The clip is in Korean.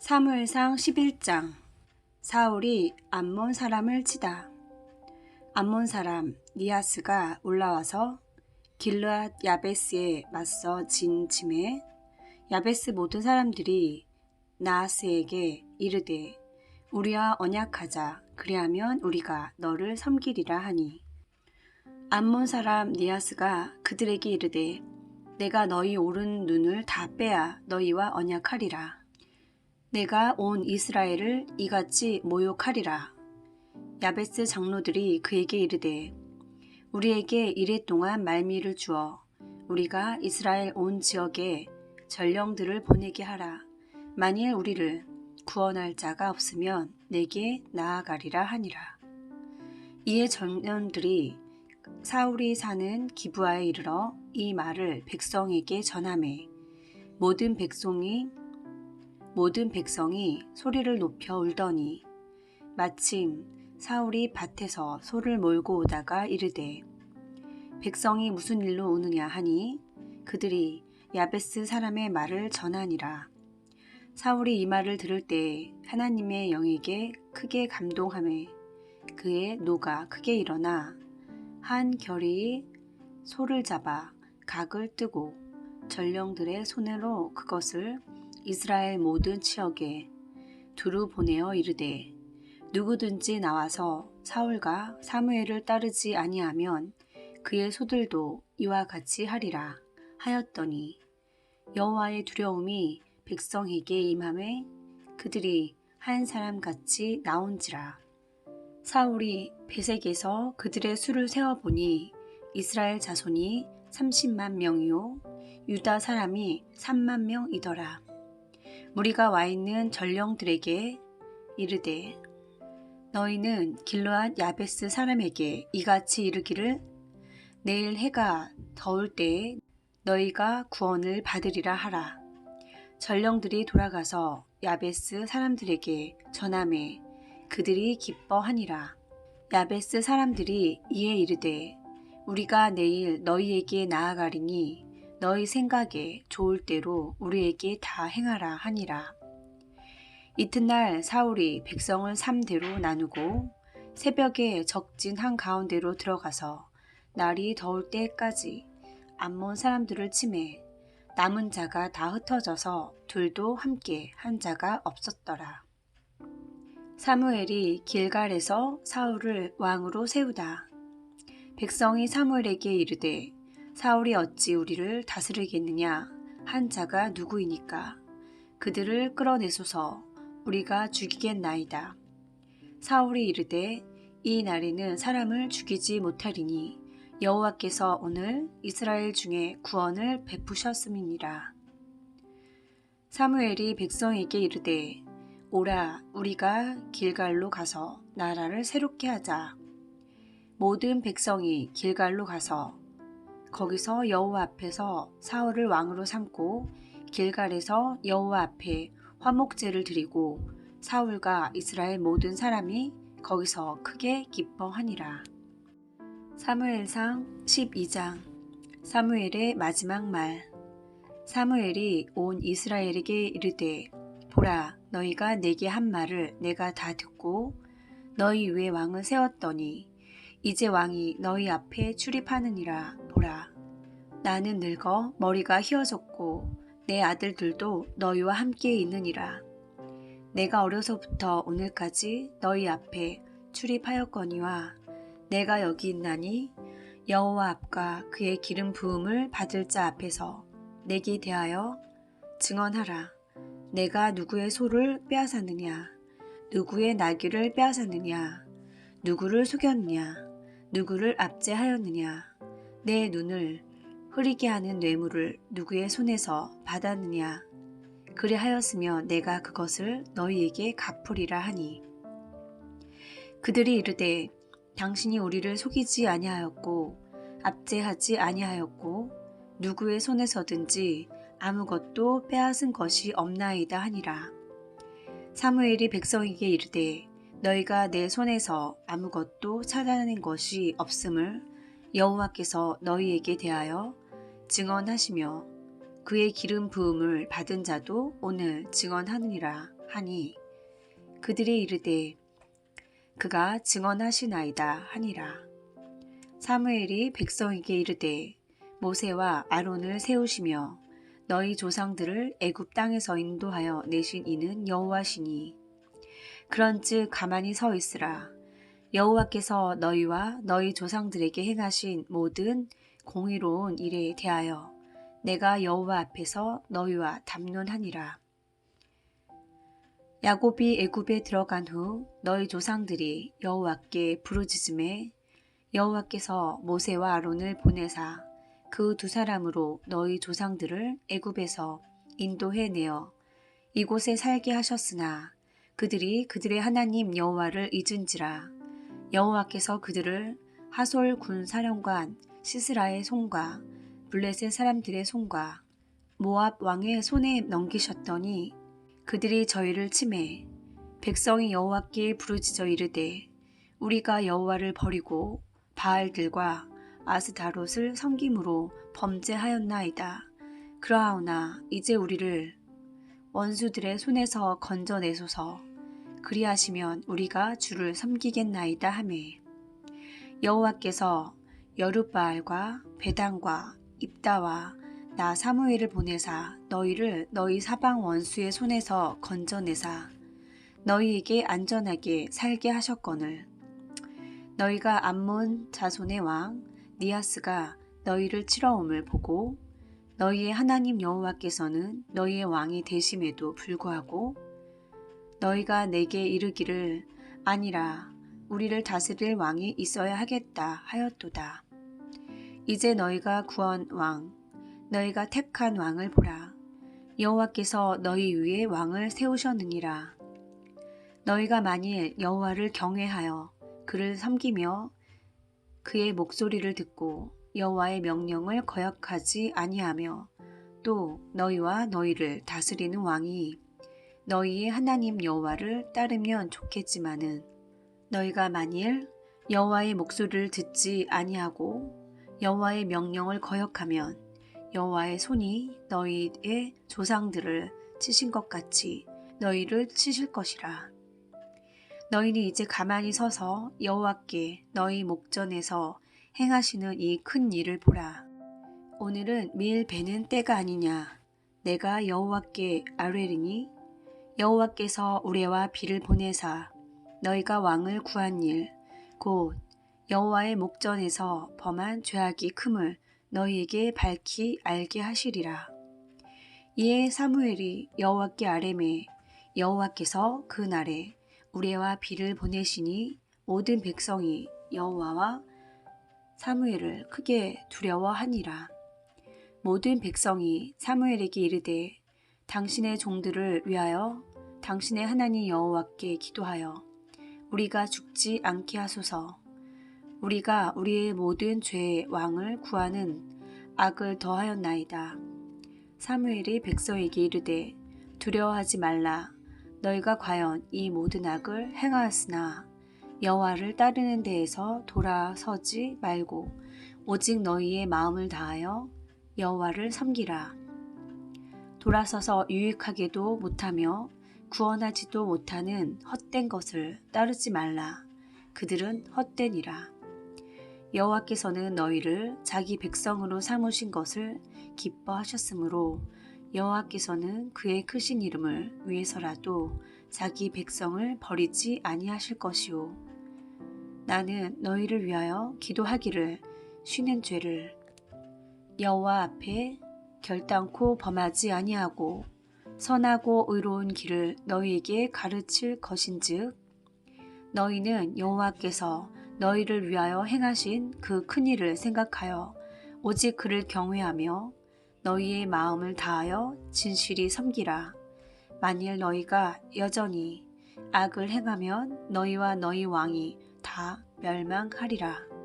사무엘상 11장. 사울이 암몬 사람을 치다. 암몬 사람 니아스가 올라와서 길르앗 야베스에 맞서 진 침에 야베스 모든 사람들이 나아스에게 이르되 우리와 언약하자. 그리하면 우리가 너를 섬기리라 하니. 암몬 사람 니아스가 그들에게 이르되 내가 너희 오른 눈을 다 빼야 너희와 언약하리라 내가 온 이스라엘을 이같이 모욕하리라. 야베스 장로들이 그에게 이르되 우리에게 이래 동안 말미를 주어 우리가 이스라엘 온 지역에 전령들을 보내게 하라. 만일 우리를 구원할 자가 없으면 내게 나아가리라 하니라. 이에 전령들이 사울이 사는 기부하에 이르러 이 말을 백성에게 전하매 모든 백성이 모든 백성이 소리를 높여 울더니 마침 사울이 밭에서 소를 몰고 오다가 이르되 백성이 무슨 일로 우느냐 하니 그들이 야베스 사람의 말을 전하니라. 사울이 이 말을 들을 때 하나님의 영에게 크게 감동함에 그의 노가 크게 일어나 한 결이 소를 잡아 각을 뜨고 전령들의 손으로 그것을 이스라엘 모든 지역에 두루 보내어 이르되 누구든지 나와서 사울과 사무엘을 따르지 아니하면 그의 소들도 이와 같이 하리라 하였더니 여호와의 두려움이 백성에게 임함에 그들이 한 사람 같이 나온지라 사울이 베색에서 그들의 수를 세어 보니 이스라엘 자손이 30만 명이요 유다 사람이 3만 명이더라. 무리가 와 있는 전령들에게 이르되 너희는 길로앗 야베스 사람에게 이같이 이르기를 내일 해가 더울 때에 너희가 구원을 받으리라 하라. 전령들이 돌아가서 야베스 사람들에게 전함에 그들이 기뻐하니라. 야베스 사람들이 이에 이르되 우리가 내일 너희에게 나아가리니 너희 생각에 좋을 대로 우리에게 다 행하라 하니라. 이튿날 사울이 백성을 삼대로 나누고 새벽에 적진 한 가운데로 들어가서 날이 더울 때까지 암몬 사람들을 치매 남은 자가 다 흩어져서 둘도 함께 한 자가 없었더라. 사무엘이 길갈에서 사울을 왕으로 세우다. 백성이 사무엘에게 이르되 사울이 어찌 우리를 다스리겠느냐 한 자가 누구이니까 그들을 끌어내소서 우리가 죽이겠나이다. 사울이 이르되 이 날에는 사람을 죽이지 못하리니 여호와께서 오늘 이스라엘 중에 구원을 베푸셨음이니라. 사무엘이 백성에게 이르되 오라 우리가 길갈로 가서 나라를 새롭게 하자. 모든 백성이 길갈로 가서 거기서 여호와 앞에서 사울을 왕으로 삼고 길갈에서 여호와 앞에 화목제를 드리고 사울과 이스라엘 모든 사람이 거기서 크게 기뻐하니라. 사무엘상 12장 사무엘의 마지막 말 사무엘이 온 이스라엘에게 이르되 보라 너희가 내게 한 말을 내가 다 듣고 너희 위에 왕을 세웠더니 이제 왕이 너희 앞에 출입하느니라. 나는 늙어 머리가 휘어졌고 내 아들들도 너희와 함께 있느니라. 내가 어려서부터 오늘까지 너희 앞에 출입하였거니와 내가 여기 있나니 여호와 앞과 그의 기름 부음을 받을 자 앞에서 내게 대하여 증언하라. 내가 누구의 소를 빼앗았느냐? 누구의 나귀를 빼앗았느냐? 누구를 속였느냐? 누구를 압제하였느냐? 내 눈을 흐리게 하는 뇌물을 누구의 손에서 받았느냐? 그리 하였으며 내가 그것을 너희에게 갚으리라 하니. 그들이 이르되 당신이 우리를 속이지 아니하였고 압제하지 아니하였고 누구의 손에서든지 아무것도 빼앗은 것이 없나이다 하니라. 사무엘이 백성에게 이르되 너희가 내 손에서 아무것도 찾아낸 것이 없음을 여호와께서 너희에게 대하여 증언하시며 그의 기름 부음을 받은 자도 오늘 증언하느니라 하니 그들이 이르되 그가 증언하시나이다 하니라. 사무엘이 백성에게 이르되 모세와 아론을 세우시며 너희 조상들을 애굽 땅에서 인도하여 내신 이는 여호와시니 그런즉 가만히 서 있으라 여호와께서 너희와 너희 조상들에게 행하신 모든 공의로운 일에 대하여 내가 여호와 앞에서 너희와 담론하니라. 야곱이 애굽에 들어간 후 너희 조상들이 여호와께 부르짖음에 여호와께서 모세와 아론을 보내사 그 두 사람으로 너희 조상들을 애굽에서 인도해 내어 이곳에 살게 하셨으나 그들이 그들의 하나님 여호와를 잊은지라. 여호와께서 그들을 하솔 군 사령관 시스라의 손과 블레셋 사람들의 손과 모압 왕의 손에 넘기셨더니 그들이 저희를 침해 백성이 여호와께 부르짖어 이르되 우리가 여호와를 버리고 바알들과 아스다롯을 섬김으로 범죄하였나이다. 그러하오나 이제 우리를 원수들의 손에서 건져내소서 그리하시면 우리가 주를 섬기겠나이다 하매 여호와께서 여룻바알과 베단과 입다와 나 사무엘을 보내사 너희를 너희 사방 원수의 손에서 건져내사 너희에게 안전하게 살게 하셨거늘 너희가 암몬 자손의 왕 니아스가 너희를 치러옴을 보고 너희의 하나님 여호와께서는 너희의 왕이 되심에도 불구하고 너희가 내게 이르기를 아니라 우리를 다스릴 왕이 있어야 하겠다 하였도다. 이제 너희가 구원 왕 너희가 택한 왕을 보라. 여호와께서 너희 위에 왕을 세우셨느니라. 너희가 만일 여호와를 경외하여 그를 섬기며 그의 목소리를 듣고 여호와의 명령을 거역하지 아니하며 또 너희와 너희를 다스리는 왕이 너희의 하나님 여호와를 따르면 좋겠지만은 너희가 만일 여호와의 목소리를 듣지 아니하고 여호와의 명령을 거역하면 여호와의 손이 너희의 조상들을 치신 것 같이 너희를 치실 것이라. 너희는 이제 가만히 서서 여호와께 너희 목전에서 행하시는 이 큰 일을 보라. 오늘은 밀 베는 때가 아니냐. 내가 여호와께 아뢰리니 여호와께서 우레와 비를 보내사 너희가 왕을 구한 일, 곧 여호와의 목전에서 범한 죄악이 큼을 너희에게 밝히 알게 하시리라. 이에 사무엘이 여호와께 아뢰매 여호와께서 그 날에 우레와 비를 보내시니 모든 백성이 여호와와 사무엘을 크게 두려워하니라. 모든 백성이 사무엘에게 이르되 당신의 종들을 위하여 당신의 하나님 여호와께 기도하여 우리가 죽지 않게 하소서. 우리가 우리의 모든 죄의 왕을 구하는 악을 더하였나이다. 사무엘이 백성에게 이르되 두려워하지 말라. 너희가 과연 이 모든 악을 행하였으나 여호와를 따르는 데에서 돌아서지 말고 오직 너희의 마음을 다하여 여호와를 섬기라. 돌아서서 유익하게도 못하며 구원하지도 못하는 헛된 것을 따르지 말라. 그들은 헛되니라. 여호와께서는 너희를 자기 백성으로 삼으신 것을 기뻐하셨으므로 여호와께서는 그의 크신 이름을 위해서라도 자기 백성을 버리지 아니하실 것이요. 나는 너희를 위하여 기도하기를 쉬는 죄를 여호와 앞에 결단코 범하지 아니하고 선하고 의로운 길을 너희에게 가르칠 것인즉 너희는 여호와께서 너희를 위하여 행하신 그 큰일을 생각하여 오직 그를 경외하며 너희의 마음을 다하여 진실이 섬기라. 만일 너희가 여전히 악을 행하면 너희와 너희 왕이 다 멸망하리라.